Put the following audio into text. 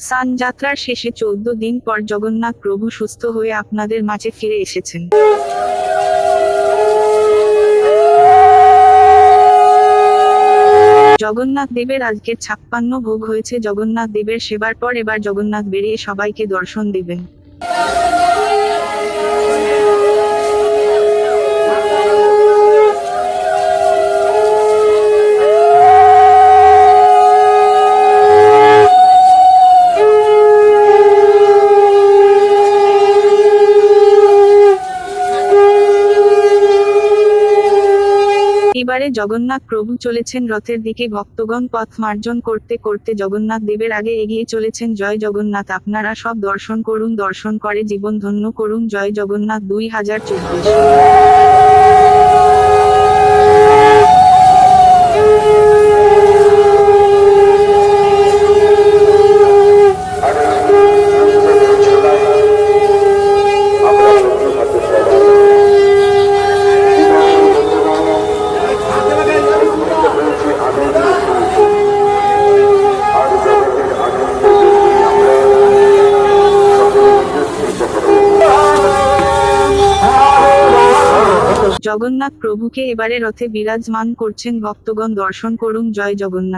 সান যাত্রার শেষে চৌদ্দ দিন পর জগন্নাথ প্রভু সুস্থ হয়ে আপনাদের মাঝে ফিরে এসেছেন। জগন্নাথ দেবের আজকের ছাপ্পান্ন ভোগ হয়েছে। জগন্নাথ দেবের সেবার পর এবার জগন্নাথ বেরিয়ে সবাইকে দর্শন দেবেন। এবারে জগন্নাথ প্রভু চলেছেন রথের দিকে, ভক্তগণ পথ মার্জন করতে করতে জগন্নাথ দেবের আগে এগিয়ে চলেছেন। জয় জগন্নাথ, আপনারা সব দর্শন করুন, দর্শন করে জীবন ধন্য করুন। জয় জগন্নাথ, দুই হাজার চব্বিশ। জগন্নাথ প্রভুকে এবারে রথে বিরাজমান করছেন ভক্তগণ। দর্শন করুন। জয় জগন্নাথ।